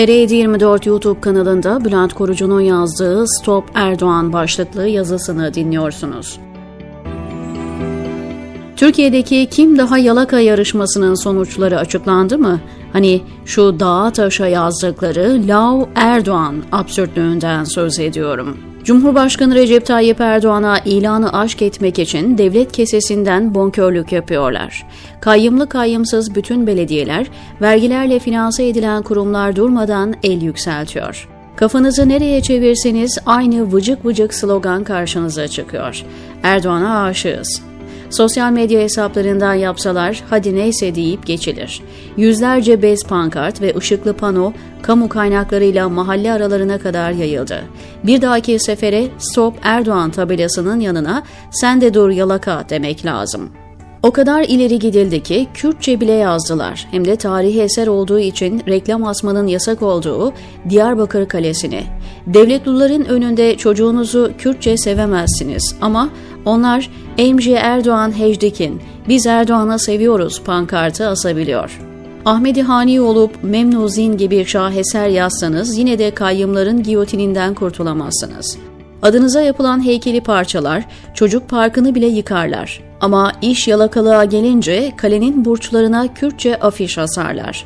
TR24 YouTube kanalında Bülent Korucu'nun yazdığı Stop Erdoğan başlıklı yazısını dinliyorsunuz. Türkiye'deki Kim Daha Yalaka yarışmasının sonuçları açıklandı mı? Hani şu dağa taşa yazdıkları Lav Erdoğan absürtlüğünden söz ediyorum. Cumhurbaşkanı Recep Tayyip Erdoğan'a ilanı aşk etmek için devlet kesesinden bonkörlük yapıyorlar. Kayyımlı kayyımsız bütün belediyeler, vergilerle finanse edilen kurumlar durmadan el yükseltiyor. Kafanızı nereye çevirseniz aynı vıcık vıcık slogan karşınıza çıkıyor. Erdoğan'a aşığız. Sosyal medya hesaplarından yapsalar hadi neyse deyip geçilir. Yüzlerce bez pankart ve ışıklı pano kamu kaynaklarıyla mahalle aralarına kadar yayıldı. Bir dahaki sefere Stop Erdoğan tabelasının yanına sen de dur yalaka demek lazım. O kadar ileri gidildi ki Kürtçe bile yazdılar. Hem de tarihi eser olduğu için reklam asmanın yasak olduğu Diyarbakır Kalesi'ni. Devletluların önünde çocuğunuzu Kürtçe sevemezsiniz ama onlar MJ Erdoğan Hecdikin, biz Erdoğan'ı seviyoruz pankartı asabiliyor. Ahmedi Hani olup Memnuzin gibi şaheser yazsanız yine de kayyımların giyotininden kurtulamazsınız. Adınıza yapılan heykeli parçalar, çocuk parkını bile yıkarlar. Ama iş yalakalığa gelince kalenin burçlarına Kürtçe afiş asarlar.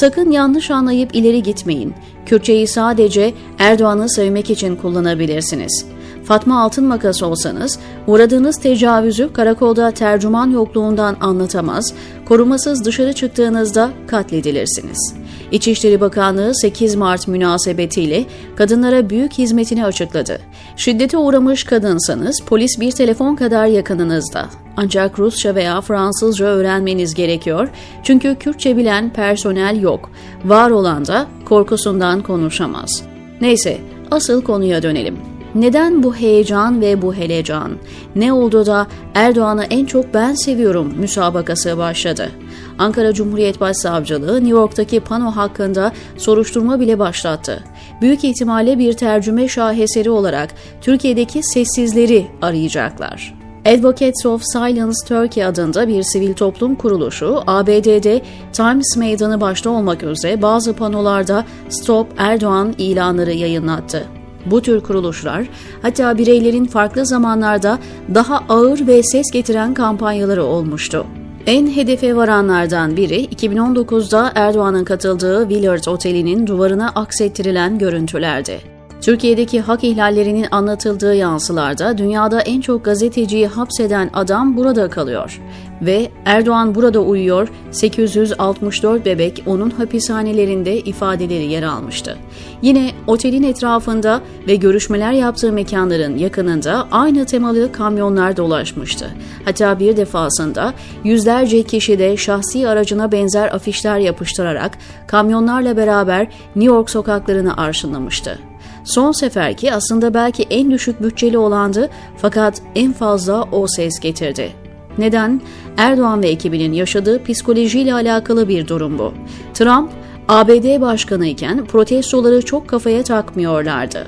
Sakın yanlış anlayıp ileri gitmeyin. Kürtçeyi sadece Erdoğan'ı sevmek için kullanabilirsiniz. Fatma Altın Makas olsanız, uğradığınız tecavüzü karakolda tercüman yokluğundan anlatamaz, korumasız dışarı çıktığınızda katledilirsiniz. İçişleri Bakanlığı 8 Mart münasebetiyle kadınlara büyük hizmetini açıkladı. Şiddete uğramış kadınsanız polis bir telefon kadar yakınınızda. Ancak Rusça veya Fransızca öğrenmeniz gerekiyor çünkü Kürtçe bilen personel yok. Var olan da korkusundan konuşamaz. Neyse, asıl konuya dönelim. Neden bu heyecan ve bu helecan? Ne oldu da Erdoğan'ı en çok ben seviyorum müsabakası başladı. Ankara Cumhuriyet Başsavcılığı New York'taki pano hakkında soruşturma bile başlattı. Büyük ihtimalle bir tercüme şaheseri olarak Türkiye'deki sessizleri arayacaklar. Advocates of Silence Turkey adında bir sivil toplum kuruluşu ABD'de Times Meydanı başta olmak üzere bazı panolarda Stop Erdoğan ilanları yayınlattı. Bu tür kuruluşlar hatta bireylerin farklı zamanlarda daha ağır ve ses getiren kampanyaları olmuştu. En hedefe varanlardan biri 2019'da Erdoğan'ın katıldığı Willard Oteli'nin duvarına aksettirilen görüntülerdi. Türkiye'deki hak ihlallerinin anlatıldığı yansılarda dünyada en çok gazeteciyi hapseden adam burada kalıyor. Ve Erdoğan burada uyuyor, 864 bebek onun hapishanelerinde ifadeleri yer almıştı. Yine otelin etrafında ve görüşmeler yaptığı mekanların yakınında aynı temalı kamyonlar dolaşmıştı. Hatta bir defasında yüzlerce kişi de şahsi aracına benzer afişler yapıştırarak kamyonlarla beraber New York sokaklarını arşınlamıştı. Son seferki aslında belki en düşük bütçeli olandı fakat en fazla o ses getirdi. Neden? Erdoğan ve ekibinin yaşadığı psikolojiyle alakalı bir durum bu. Trump, ABD başkanı iken protestoları çok kafaya takmıyorlardı.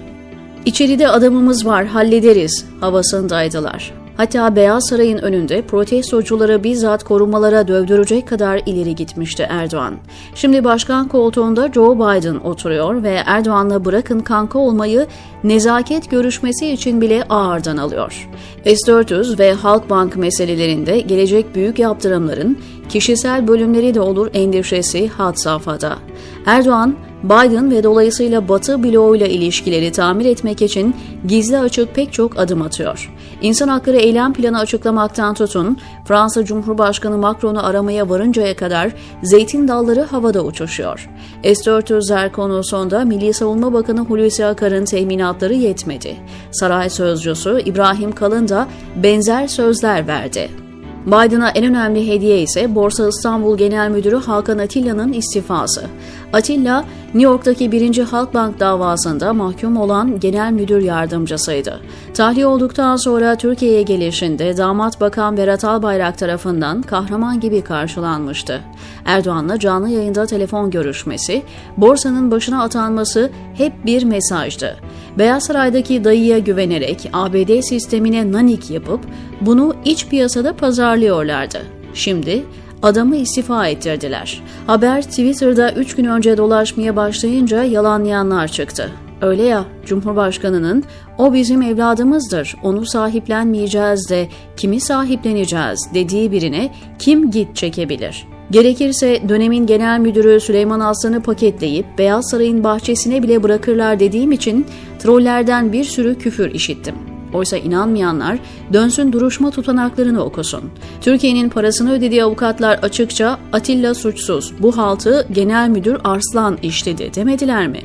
İçeride adamımız var, hallederiz havasındaydılar. Hatta Beyaz Saray'ın önünde protestocuları bizzat korumalara dövdürecek kadar ileri gitmişti Erdoğan. Şimdi başkan koltuğunda Joe Biden oturuyor ve Erdoğan'la bırakın kanka olmayı nezaket görüşmesi için bile ağırdan alıyor. S-400 ve Halkbank meselelerinde gelecek büyük yaptırımların kişisel bölümleri de olur endişesi had safhada. Erdoğan, Biden ve dolayısıyla Batı bloğuyla ilişkileri tamir etmek için gizli açık pek çok adım atıyor. İnsan hakları eylem planı açıklamaktan tutun, Fransa Cumhurbaşkanı Macron'u aramaya varıncaya kadar zeytin dalları havada uçuşuyor. S-400'ler konusunda Milli Savunma Bakanı Hulusi Akar'ın teminatları yetmedi. Saray Sözcüsü İbrahim Kalın da benzer sözler verdi. Biden'a en önemli hediye ise Borsa İstanbul Genel Müdürü Hakan Atilla'nın istifası. Atilla, New York'taki 1. Halkbank davasında mahkum olan genel müdür yardımcısıydı. Tahliye olduktan sonra Türkiye'ye gelişinde damat bakan Berat Albayrak tarafından kahraman gibi karşılanmıştı. Erdoğan'la canlı yayında telefon görüşmesi, borsanın başına atanması hep bir mesajdı. Beyaz Saray'daki dayıya güvenerek ABD sistemine nanik yapıp bunu iç piyasada pazarlıyorlardı. Şimdi adamı istifa ettirdiler. Haber Twitter'da 3 gün önce dolaşmaya başlayınca yalanlayanlar çıktı. Öyle ya, Cumhurbaşkanı'nın o bizim evladımızdır, onu sahiplenmeyeceğiz de kimi sahipleneceğiz dediği birine kim git çekebilir? Gerekirse dönemin genel müdürü Süleyman Aslan'ı paketleyip Beyaz Saray'ın bahçesine bile bırakırlar dediğim için trollerden bir sürü küfür işittim. Oysa inanmayanlar dönsün duruşma tutanaklarını okusun. Türkiye'nin parasını ödediği avukatlar açıkça Atilla suçsuz, bu haltı genel müdür Arslan işledi demediler mi?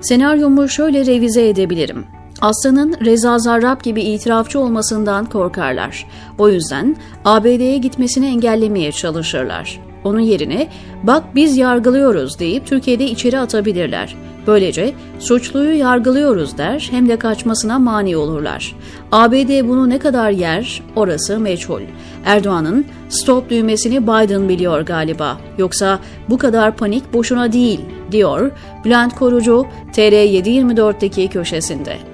Senaryomu şöyle revize edebilirim. Aslan'ın Reza Zarrab gibi itirafçı olmasından korkarlar. O yüzden ABD'ye gitmesini engellemeye çalışırlar. Onun yerine bak biz yargılıyoruz deyip Türkiye'de içeri atabilirler. Böylece suçluyu yargılıyoruz der hem de kaçmasına mani olurlar. ABD bunu ne kadar yer orası meçhul. Erdoğan'ın stop düğmesini Biden biliyor galiba. Yoksa bu kadar panik boşuna değil diyor Bülent Korucu TR724'deki köşesinde.